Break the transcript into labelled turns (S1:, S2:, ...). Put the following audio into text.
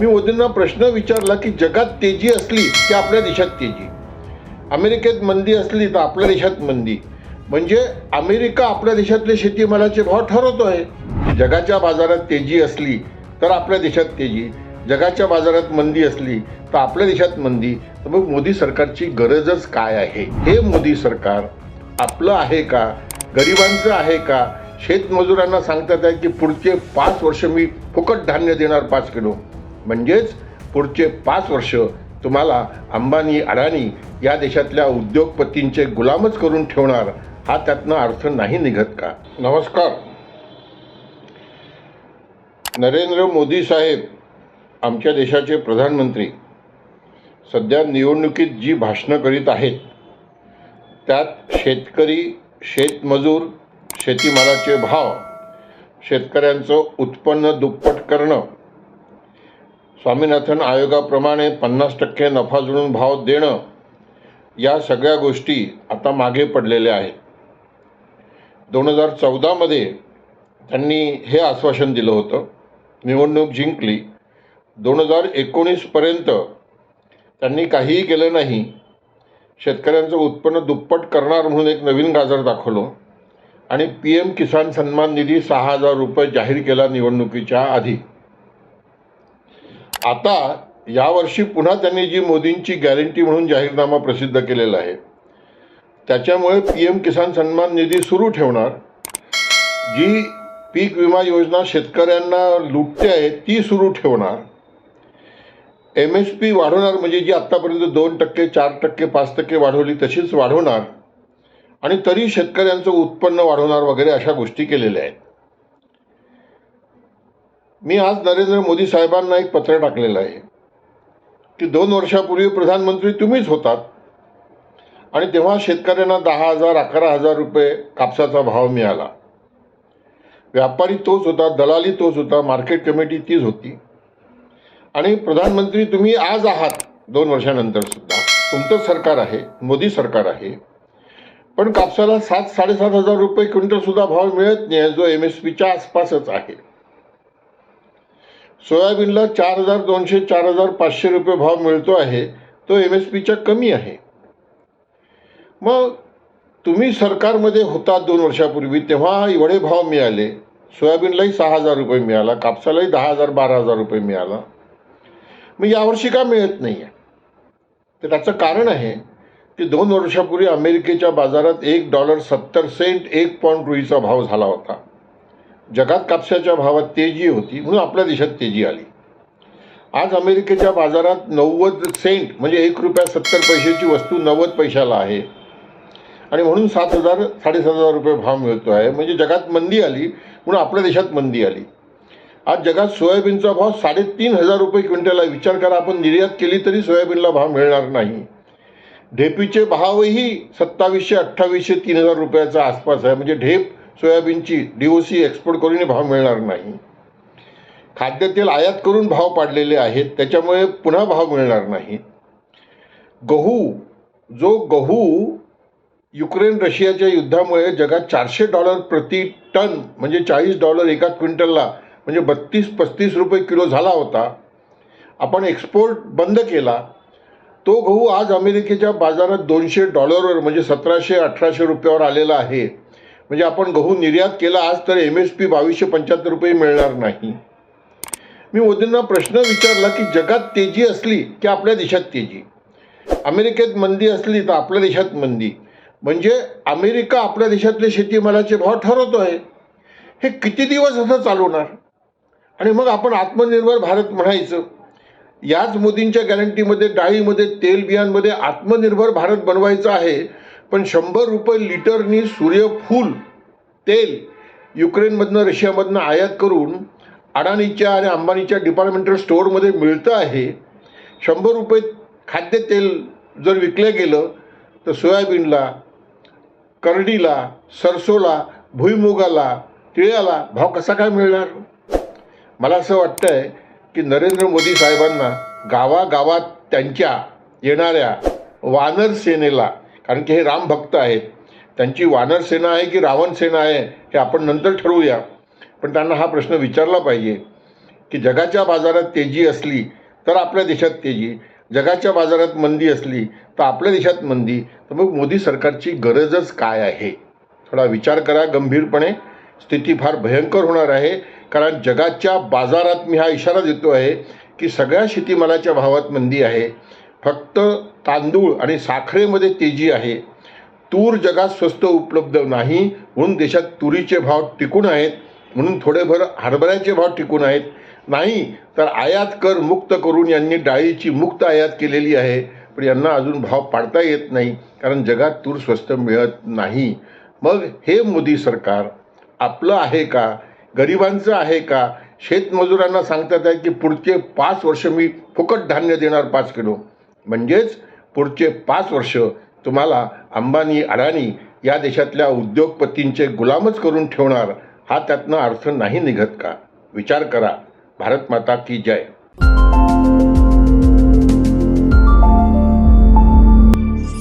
S1: मी मोदींना प्रश्न विचारला की जगात तेजी असली की आपल्या देशात तेजी? अमेरिकेत मंदी असली तर आपल्या देशात मंदी. म्हणजे अमेरिका आपल्या देशातले शेतीमालाचे भाव ठरवतो आहे जगाच्या बाजारात तेजी असली तर आपल्या देशात तेजी. जगाच्या बाजारात मंदी असली तर आपल्या देशात मंदी. तर मग मोदी सरकारची गरजच काय आहे? हे मोदी सरकार आपलं आहे का? गरिबांचं आहे का? शेतमजुरांना सांगतात आहे की पुढचे पाच वर्ष मी फुकट धान्य देणार पाच किलो. म्हणजेच पुढचे पाच वर्ष तुम्हाला अंबानी अडाणी या देशातल्या उद्योगपतींचे गुलामच करून ठेवणार हा त्यातनं अर्थ नाही निघत का? नमस्कार. नरेंद्र मोदी साहेब आमच्या देशाचे प्रधानमंत्री सध्या निवडणुकीत जी भाषणं करीत आहेत त्यात शेतकरी शेतमजूर शेतीमालाचे भाव शेतकऱ्यांचं उत्पन्न दुप्पट करणं स्वामीनाथन आयोगाप्रमाणे पन्नास टक्के नफा जुळून भाव देणं या सगळ्या गोष्टी आता मागे पडलेल्या आहेत. दोन हजार चौदामध्ये त्यांनी हे आश्वासन दिलं होतं. निवडणूक जिंकली. दोन हजार एकोणीसपर्यंत त्यांनी काहीही केलं नाही. शेतकऱ्यांचं उत्पन्न दुप्पट करणार म्हणून एक नवीन गाजर दाखवलं. आणि पी एम किसान सन्मान निधी सहा हजार रुपये जाहीर केला निवडणुकीच्या आधी. आता यावर्षी पुन्हा त्यांनी जी मोदींची गॅरंटी म्हणून जाहीरनामा प्रसिद्ध केलेला आहे त्याच्यामुळे पी एम किसान सन्मान निधी सुरू ठेवणार. जी पीक विमा योजना शेतकऱ्यांना लुटते आहे ती सुरू ठेवणार. एम एस पी वाढवणार म्हणजे जी आत्तापर्यंत दोन टक्के चार टक्के पाच टक्के वाढवली तशीच वाढवणार. आणि तरी शेतकऱ्यांचं उत्पन्न वाढवणार वगैरे अशा गोष्टी केलेल्या आहेत. मी आज नरेंद्र मोदी साहेबांना एक पत्र टाकलेलं आहे. की दोन वर्षापूर्वी प्रधानमंत्री तुम्हीच होतात. आणि तेव्हा शेतकऱ्यांना दहा हजार अकरा हजार रुपये कापसाचा भाव मिळाला. व्यापारी तोच होता दलाली तोच होता मार्केट कमिटी तीच होती. आणि प्रधानमंत्री तुम्ही आज आहात दोन वर्षानंतर सुद्धा. तुमचं सरकार आहे मोदी सरकार आहे. पण कापसाला सात साडेसात हजार रुपये क्विंटलसुद्धा भाव मिळत नाही जो एम एस पीच्या आसपासच आहे. सोयाबीनला चार हजार दोनशे चार हजार पाचशे रुपये भाव मिळतो आहे. तो एम एस पीच्या कमी आहे. मग तुम्ही सरकारमध्ये होता दोन वर्षापूर्वी तेव्हा एवढे भाव मिळाले. सोयाबीनलाही सहा हजार रुपये मिळाला कापसालाही दहा हजार बारा हजार रुपये मिळाला. मग यावर्षी का मिळत नाही आहे तर त्याचं कारण आहे की दोन वर्षापूर्वी अमेरिकेच्या बाजारात एक डॉलर सत्तर सेंट एक पॉईंट रुईचा भाव झाला होता. जगात कापसाच्या भावात तेजी होती म्हणून आपल्या देशात तेजी आली. आज अमेरिकेच्या बाजारात नव्वद सेंट म्हणजे एक रुपया सत्तर पैशाची वस्तू नव्वद पैशाला आहे. आणि म्हणून सात हजार साडेसात हजार रुपये भाव मिळतो आहे. म्हणजे जगात मंदी आली म्हणून आपल्या देशात मंदी आली. आज जगात सोयाबीनचा भाव साडेतीन हजार रुपये क्विंटल आहे. विचार करा आपण निर्यात केली तरी सोयाबीनला भाव मिळणार नाही. ढेपीचे भावही सत्तावीसशे अठ्ठावीसशे तीन हजार रुपयाचा आसपास आहे. म्हणजे ढेप सोयाबीनची डी ओ सी एक्सपोर्ट करूनही भाव मिळणार नाही. खाद्यतेल आयात करून भाव पाडलेले आहेत त्याच्यामुळे पुन्हा भाव मिळणार नाही. गहू जो गहू युक्रेन रशियाच्या युद्धामुळे जगात चारशे डॉलर प्रति टन म्हणजे चाळीस डॉलर एका क्विंटलला म्हणजे बत्तीस पस्तीस रुपये किलो झाला होता आपण एक्सपोर्ट बंद केला तो गहू आज अमेरिकेच्या बाजारात दोनशे डॉलरवर म्हणजे सतराशे अठराशे रुपयावर आलेला आहे. म्हणजे आपण गहू निर्यात केला आज तर एम एस पी बावीसशे पंच्याहत्तर रुपये मिळणार नाही. मी मोदींना प्रश्न विचारला की जगात तेजी असली की आपल्या देशात तेजी? अमेरिकेत मंदी असली तर आपल्या देशात मंदी. म्हणजे अमेरिका आपल्या देशातले शेतीमालाचे भाव ठरवतो आहे हे किती दिवस असं चालवणार? आणि मग आपण आत्मनिर्भर भारत म्हणायचं. याच मोदींच्या गॅरंटीमध्ये डाळीमध्ये तेल बियांमध्ये आत्मनिर्भर भारत बनवायचं आहे. पण शंभर रुपये लिटरनी सूर्यफूल तेल युक्रेनमधनं रशियामधनं आयात करून अडाणीच्या आणि अंबानीच्या डिपार्टमेंटल स्टोअरमध्ये मिळतं आहे. शंभर रुपये खाद्यतेल जर विकलं गेलं तर सोयाबीनला करडीला सरसोला भुईमुगाला तिळ्याला भाव कसा काय मिळणार? मला असं वाटतं आहे की नरेंद्र मोदी साहेबांना गावागावात त्यांच्या येणाऱ्या वानर सेनेला कारण की हे राम भक्त आहेत. त्यांची वानर सेना आहे की रावण सेना आहे हे आपण नंतर ठरवूया. पण त्यांना हा प्रश्न विचारला पाहिजे की जगाच्या बाजारात तेजी असली तर आपल्या देशात तेजी जगाच्या बाजारात मंदी असली तर आपल्या देशात मंदी तर मग मोदी सरकारची गरजच काय आहे? थोडा विचार करा गंभीरपणे. स्थिती फार भयंकर होणार आहे कारण जगाच्या बाजारात मी हा इशारा देतो आहे की सगळ्या शेतीमालाच्या भावात मंदी आहे. फक्त तांदूळ आणि साखरेमध्ये तेजी आहे. तूर जगात स्वस्त उपलब्ध नाही म्हणून देशात तुरीचे भाव टिकून आहेत म्हणून थोडेभर हरभऱ्याचे भाव टिकून आहेत. नाही तर आयात कर मुक्त करून यांनी डाळीची मुक्त आयात केलेली आहे पण यांना अजून भाव पाडता येत नाही कारण जगात तूर स्वस्त मिळत नाही. मग हे मोदी सरकार आपलं आहे का? गरिबांचं आहे का? शेतमजुरांना सांगतात आहे की पुढचे पाच वर्ष मी फुकट धान्य देणार पाच किलो. म्हणजेच पुढचे पाच वर्ष तुम्हाला अंबानी अडाणी या देशातल्या उद्योगपतींचे गुलामच करून ठेवणार हा त्यातनं अर्थ नाही निघत का? विचार करा. भारत माता की जय.